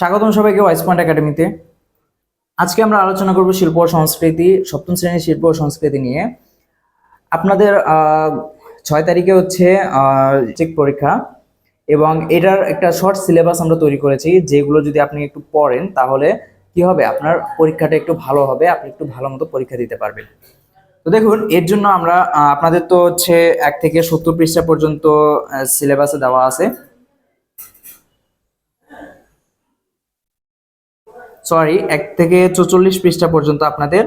স্বাগতম সবাইকে wise point একাডেমিতে আজকে আমরা আলোচনা করব শিল্প ও সংস্কৃতি, সপ্তম শ্রেণির শিল্প ও সংস্কৃতি নিয়ে। আপনাদের ছয় তারিখে হচ্ছে চেক পরীক্ষা এবং এটার একটা শর্ট সিলেবাস আমরা তৈরি করেছি, যেগুলো যদি আপনি একটু পড়েন, তাহলে কি হবে? আপনার পরীক্ষাটা একটু ভালো হবে, আপনি একটু ভালো মতো পরীক্ষা দিতে পারবেন। তো দেখুন, এর জন্য আমরা আপনাদের তো হচ্ছে এক থেকে সত্তর পৃষ্ঠা পর্যন্ত সিলেবাসে দেওয়া আছে। সরি এক থেকে চৌচল্লিশ পৃষ্ঠা পর্যন্ত আপনাদের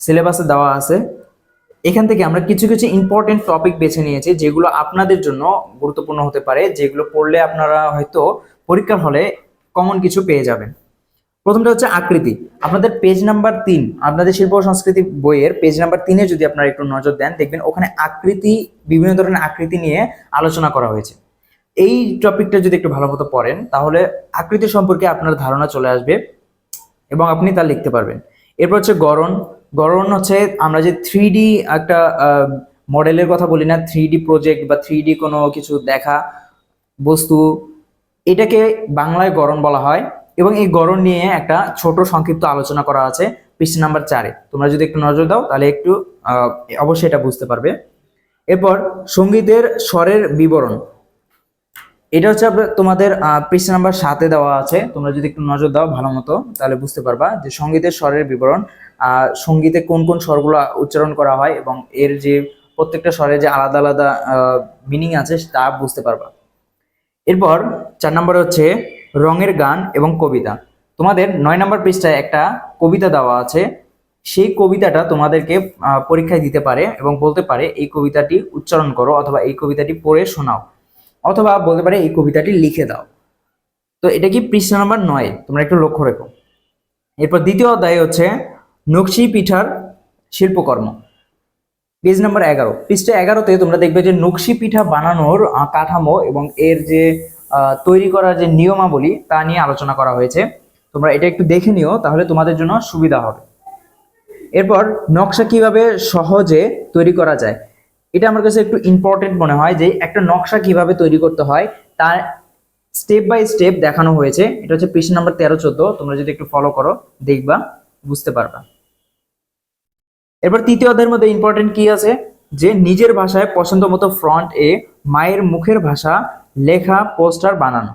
সিলেবাসে দেওয়া আছে। এখান থেকে আমরা কিছু কিছু ইম্পর্টেন্ট টপিক বেছে নিয়েছি, যেগুলো আপনাদের জন্য গুরুত্বপূর্ণ হতে পারে, যেগুলো পড়লে আপনারা হয়তো পরীক্ষার হলে কমন কিছু পেয়ে যাবেন। প্রথমটা হচ্ছে আকৃতি। আপনাদের পেজ নাম্বার তিন, আপনাদের শিল্প সংস্কৃতি বইয়ের পেজ নাম্বার তিনে যদি আপনারা একটু নজর দেন, দেখবেন ওখানে আকৃতি, বিভিন্ন ধরনের আকৃতি নিয়ে আলোচনা করা হয়েছে। এই টপিকটা যদি একটু ভালো মতো পড়েন, তাহলে আকৃতি সম্পর্কে আপনার ধারণা চলে আসবে এবং আপনি তা লিখতে পারবেন। এরপর হচ্ছে গড়ন। গড়ন হচ্ছে আমরা যে থ্রি একটা মডেলের কথা বলি না থ্রি প্রজেক্ট বা থ্রি কোনো কিছু দেখা বস্তু, এটাকে বাংলায় গড়ন বলা হয় এবং এই গড়ন নিয়ে একটা ছোট সংক্ষিপ্ত আলোচনা করা আছে পৃষ্ঠা নাম্বার চারে। তোমরা যদি একটু নজর দাও, তাহলে একটু অবশ্যই এটা বুঝতে পারবে। এরপর সঙ্গীতের স্বরের বিবরণ। এটা হচ্ছে আপনার তোমাদের পৃষ্ঠা নাম্বার সাতে দেওয়া আছে। তোমরা যদি একটু নজর দাও ভালো মতো, তাহলে বুঝতে পারবা যে সঙ্গীতের স্বরের বিবরণ সঙ্গীতে কোন কোন স্বরগুলো উচ্চারণ করা হয় এবং এর যে প্রত্যেকটা স্বরে যে আলাদা আলাদা মিনিং আছে তা বুঝতে পারবা। এরপর চার নম্বরে হচ্ছে রঙের গান এবং কবিতা। তোমাদের নয় নম্বর পৃষ্ঠায় একটা কবিতা দেওয়া আছে। সেই কবিতাটা তোমাদেরকে পরীক্ষায় দিতে পারে এবং বলতে পারে এই কবিতাটি উচ্চারণ করো অথবা এই কবিতাটি পড়ে শোনাও। অথবা বলতে পারে এই কবিতাটি লিখে দাও। তো এটা কি পৃষ্ঠা নাম্বার নয়? তোমরা একটু লক্ষ্য রেখো। এরপর দ্বিতীয় অধ্যায় হচ্ছে নকশি পিঠার শিল্পকর্ম। পেজ নাম্বার এগারো। পৃষ্ঠা এগারোতে তোমরা দেখবে যে নকশি পিঠা বানানোর কাঠামো এবং এর যে তৈরি করার যে নিয়মাবলী তা নিয়ে আলোচনা করা হয়েছে। তোমরা এটা একটু দেখে নিও, তাহলে তোমাদের জন্য সুবিধা হবে। এরপর নকশা কীভাবে সহজে তৈরি করা যায়? এটা আমার কাছে একটু ইম্পর্টেন্ট মনে হয় যে একটা নকশা কীভাবে তৈরি করতে হয়, তার স্টেপ বাই স্টেপ দেখানো হয়েছে। এটা হচ্ছে পৃষ্ঠা নাম্বার তেরো চোদ্দ, তোমরা যদি একটু ফলো করো, দেখবা, বুঝতে পারবা। এরপর তৃতীয় অধ্যায়ের মধ্যে ইম্পর্টেন্ট কি আছে? যে নিজের ভাষায় পছন্দ মতো ফ্রন্ট এ মায়ের মুখের ভাষা, লেখা পোস্টার বানানো।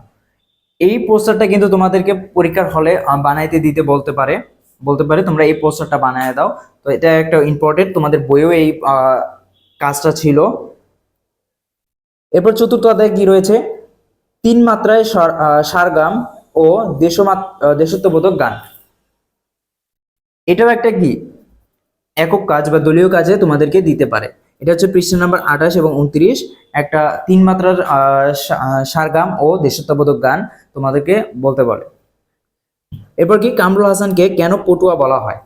এই পোস্টারটা কিন্তু তোমাদেরকে পরীক্ষার হলে বানাইতে, দিতে বলতে পারে। বলতে পারে, তোমরা এই পোস্টারটা বানায় দাও। তো এটা একটা ইম্পর্টেন্ট তোমাদের বইয়েও এই কাজটা ছিল। এরপর চতুর্থ অধ্যায় কি রয়েছে? তিন মাত্রায় সারগাম ও দেশমাত দেশত্ববোধক গান। এটাও একটা কি? একক কাজ বা দলীয় কাজে তোমাদেরকে দিতে পারে। এটা হচ্ছে পৃষ্ঠা নাম্বার আঠাশ এবং উনত্রিশ। একটা তিন মাত্রার সারগাম ও দেশত্ববোধক গান তোমাদেরকে বলতে বলে এরপর কি? কামরুল হাসানকে কেন পটুয়া বলা হয়?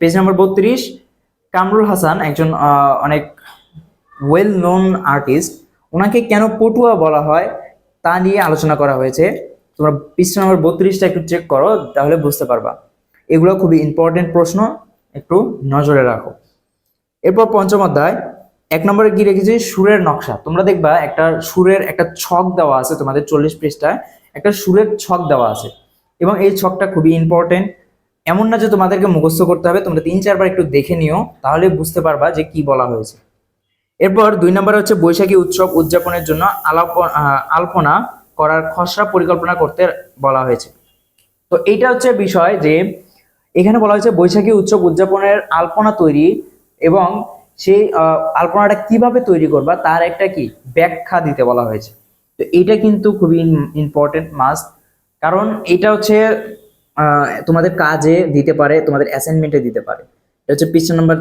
পেজ নাম্বার বত্রিশ। কামরুল হাসান একজন অনেক ওয়েল নোন আর্টিস্ট ওনাকে কেন পটুয়া বলা হয়, তা নিয়ে আলোচনা করা হয়েছে। তোমরা পৃষ্ঠা নম্বর বত্রিশটা একটু চেক করো, তাহলে বুঝতে পারবা। এগুলো খুবই ইম্পর্টেন্ট প্রশ্ন, একটু নজরে রাখো। এরপর পঞ্চম অধ্যায়, এক নম্বরে কি রেখেছি? সুরের নকশা। তোমরা দেখবা, একটা সুরের একটা ছক দেওয়া আছে তোমাদের চল্লিশ পৃষ্ঠায়, একটা সুরের ছক দেওয়া আছে। এবং এই ছকটা খুবই ইম্পর্টেন্ট এমন না যে তোমাদেরকে মুখস্থ করতে হবে, তোমরা তিন চারবার একটু দেখে নিও, তাহলে বুঝতে পারবা যে কি বলা হয়েছে। এরপর দুই নম্বর হচ্ছে বৈশাখী উৎসব উদযাপনের জন্য আলপনা করার খসড়া পরিকল্পনা করতে বলা হয়েছে। তো এইটা হচ্ছে বিষয় যে এখানে বলা হয়েছে বৈশাখী উৎসব উদযাপনের আলপনা তৈরি এবং সেই আলপনাটা কীভাবে তৈরি করবা তার একটা কি ব্যাখ্যা দিতে বলা হয়েছে। তো এটা কিন্তু খুবই ইম্পর্টেন্ট মাস্ট কারণ এটা হচ্ছে তোমাদের কাজে দিতে পারে, তোমাদের অ্যাসাইনমেন্টে দিতে পারে। এটা হচ্ছে পৃষ্ঠা নম্বর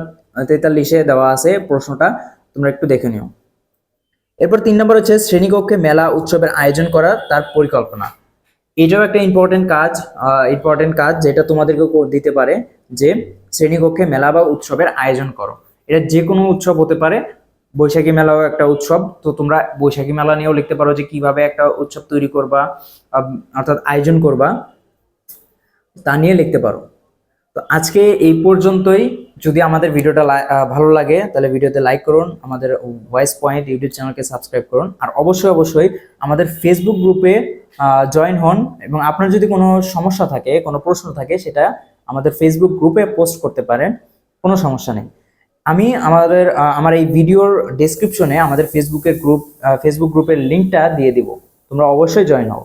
তেতাল্লিশে দেওয়া আছে প্রশ্নটা। তোমরা একটু দেখে নিও। এরপর তিন নম্বর হচ্ছে শ্রেণীকক্ষে মেলা উৎসবের আয়োজন করার তার পরিকল্পনা। এটাও একটা ইম্পর্টেন্ট কাজ ইম্পর্টেন্ট কাজ যেটা তোমাদেরকে দিতে পারে যে শ্রেণীকক্ষে মেলা বা উৎসবের আয়োজন করো। এটা যে কোনো উৎসব হতে পারে, বৈশাখী মেলাও একটা উৎসব। তো তোমরা বৈশাখী মেলা নিয়েও লিখতে পারো যে কীভাবে একটা উৎসব তৈরি করবা অর্থাৎ আয়োজন করবা, তা নিয়ে লিখতে পারো। তো আজকে এই পর্যন্তই। যদি আমাদের ভিডিওটা ভালো লাগে, তাহলে ভিডিওতে লাইক করুন, আমাদের ভয়েস পয়েন্ট ইউটিউব চ্যানেলকে সাবস্ক্রাইব করুন। আর অবশ্যই অবশ্যই আমাদের ফেসবুক গ্রুপে জয়েন হন এবং আপনার যদি কোনো সমস্যা থাকে, কোনো প্রশ্ন থাকে, সেটা আমাদের ফেসবুক গ্রুপে পোস্ট করতে পারেন, কোনো সমস্যা নেই। আমি আমাদের আমার এই ভিডিওর ডেসক্রিপশনে আমাদের ফেসবুকের গ্রুপ ফেসবুক গ্রুপের লিঙ্কটা দিয়ে দিব। তোমরা অবশ্যই জয়েন হও।